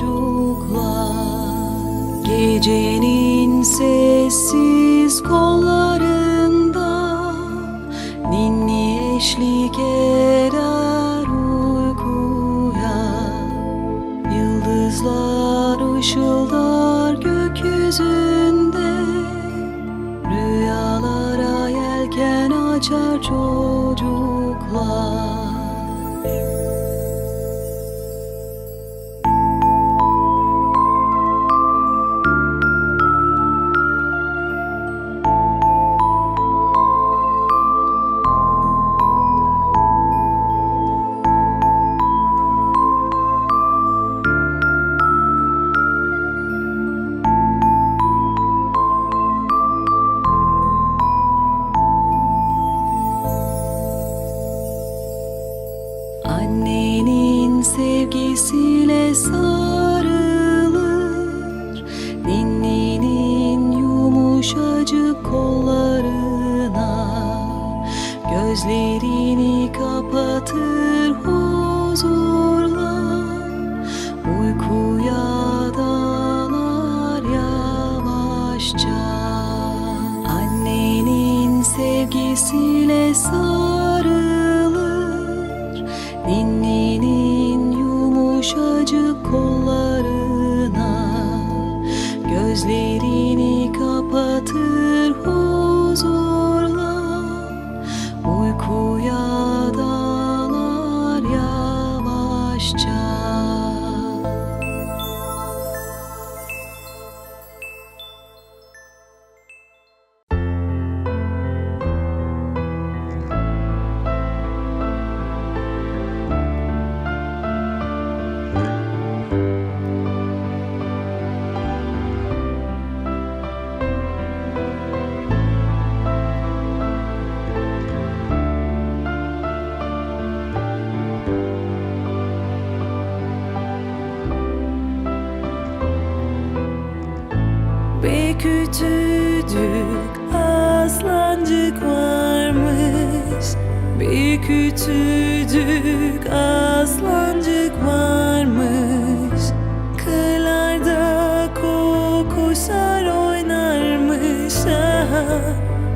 çocuklar. Gecenin sessiz kollarında Ninni eşlik eder uykuya. Yıldızlar ışıldar gökyüzünde Rüyalara yelken açar çocuklar. si les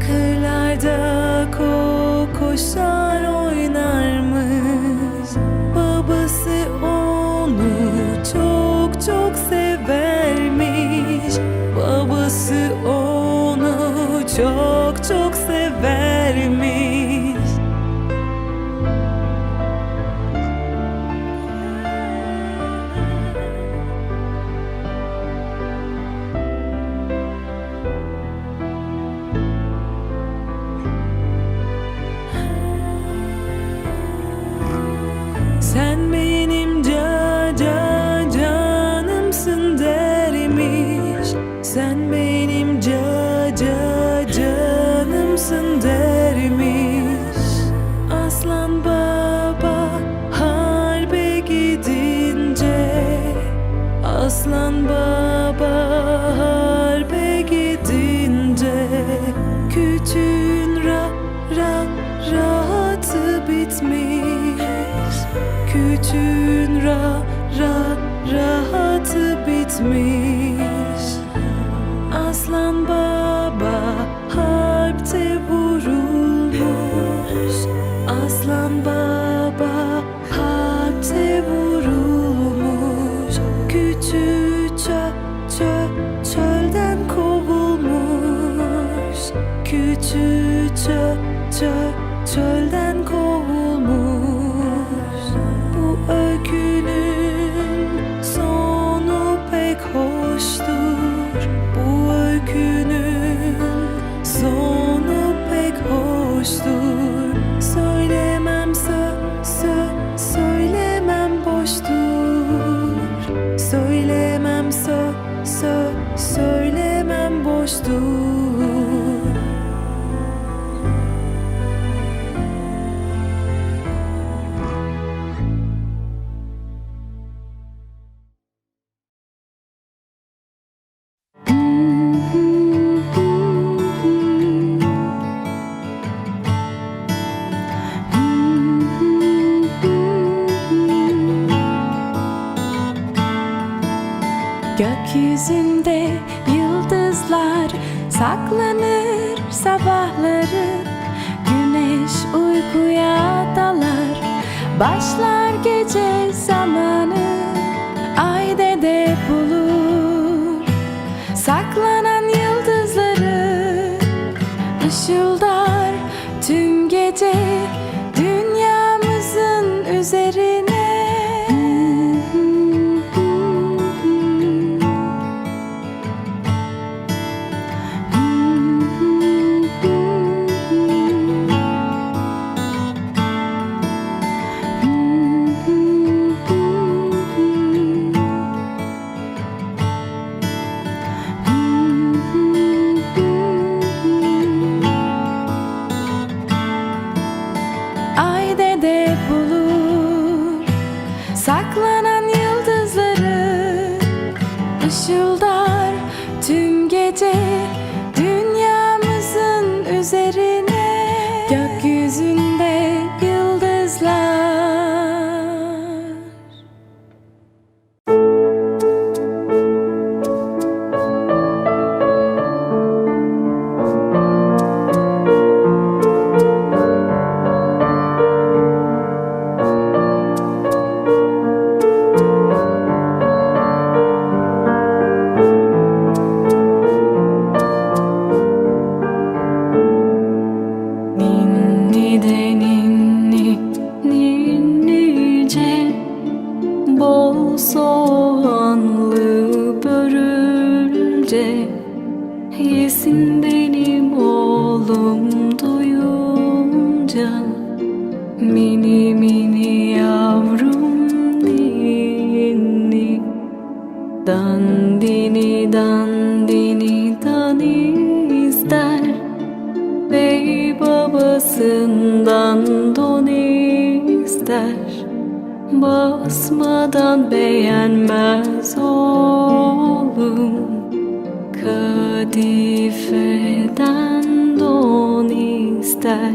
kırlarda kokoşan Aslan baba harbe gidince Aslan baba harbe gidince Küçün ra ra rahatı bitmiş. Küçün ra ra rahatı bitmiş. Başlar gece zamanı Ay dede bulur. Saklanan yıldızları Işıldar tüm gece Işıldar tüm gece Dünyamızın üzerine benim oğlum doyunca Mini mini yavrum ninni Dandini dandini dan ister. Bey babasından don ister. Basmadan beğenmez ister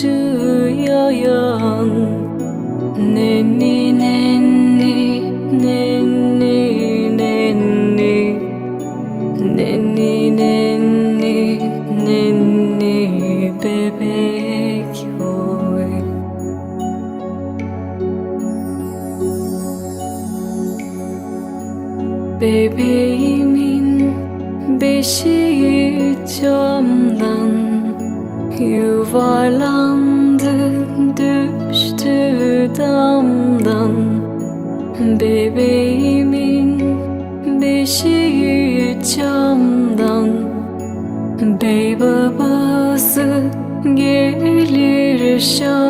to show.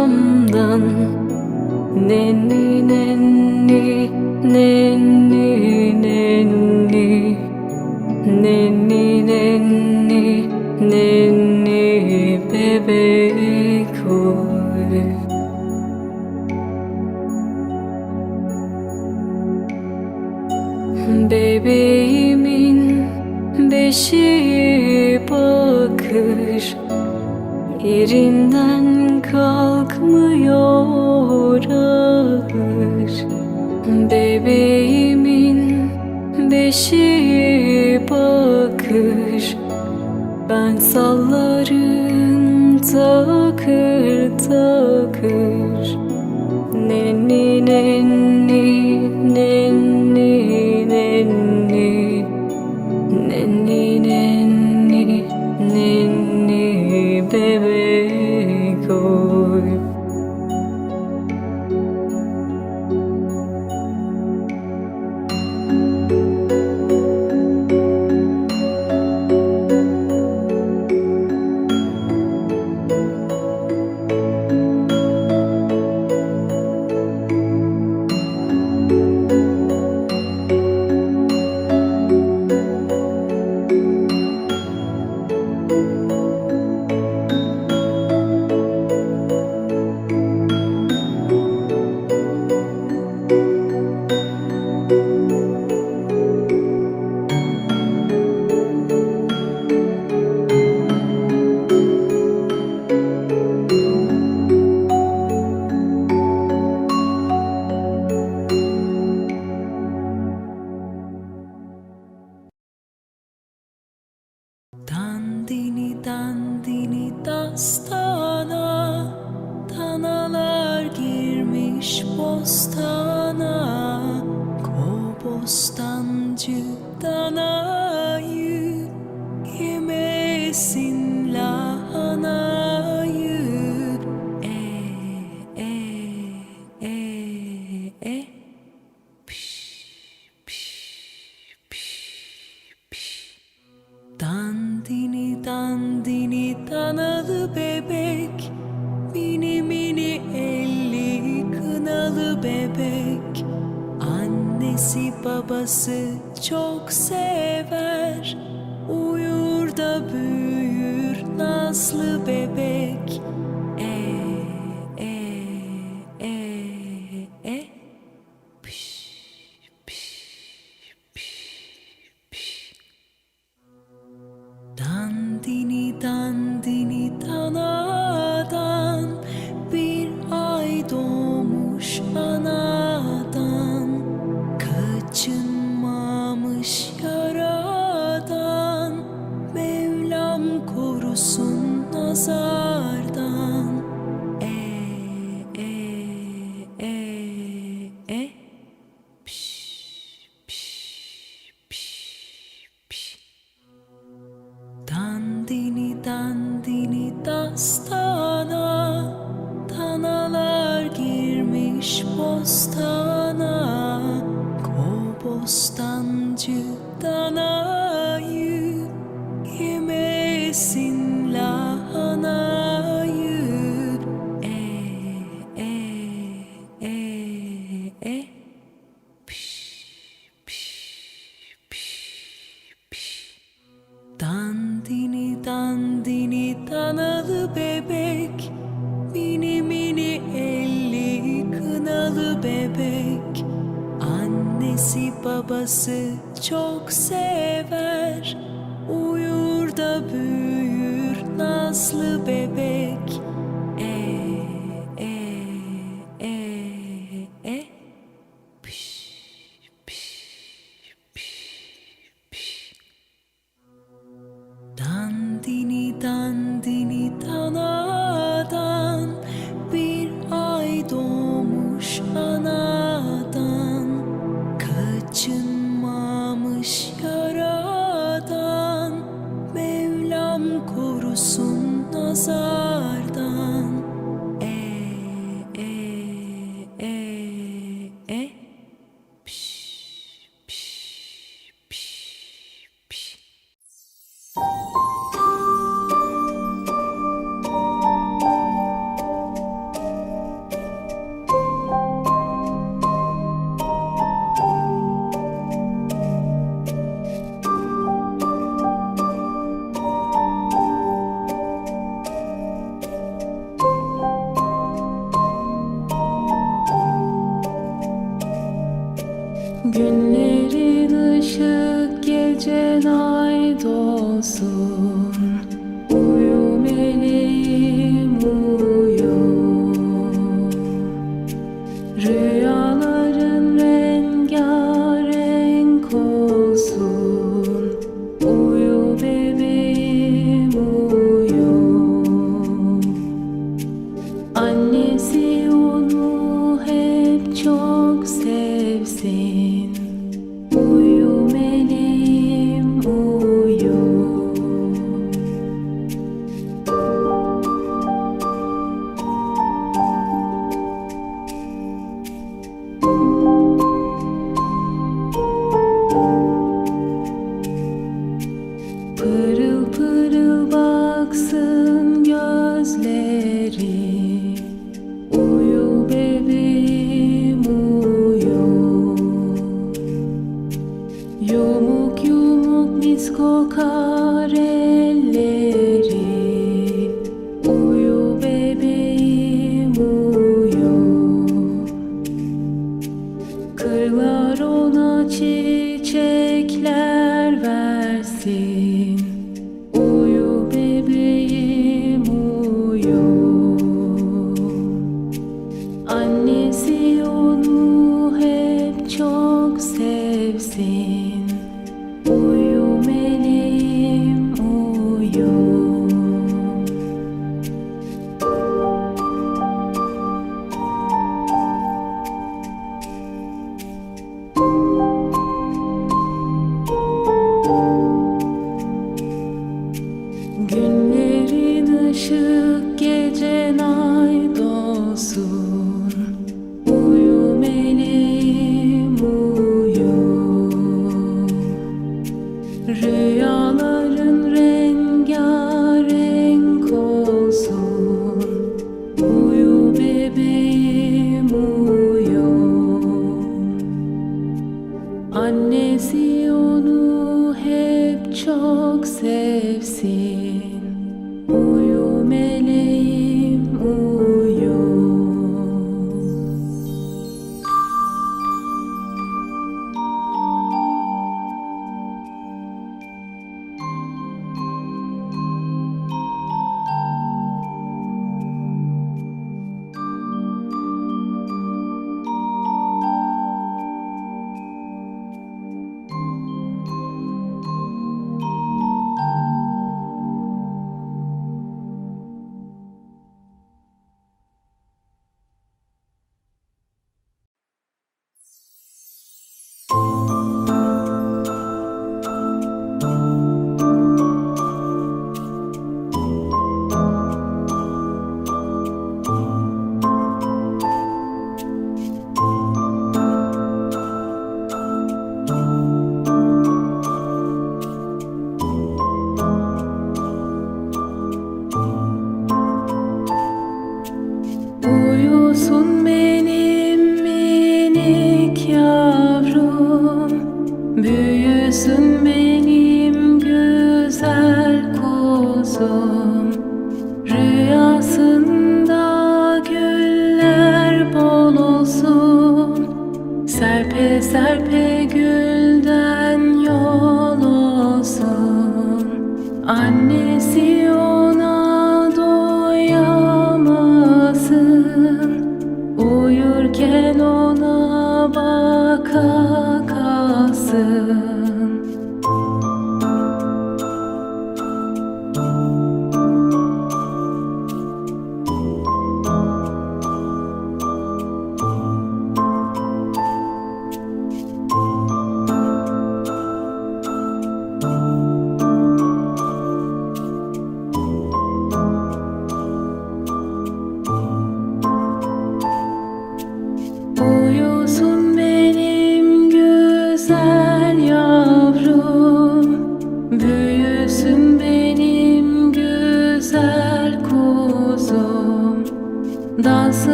Dev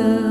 casa.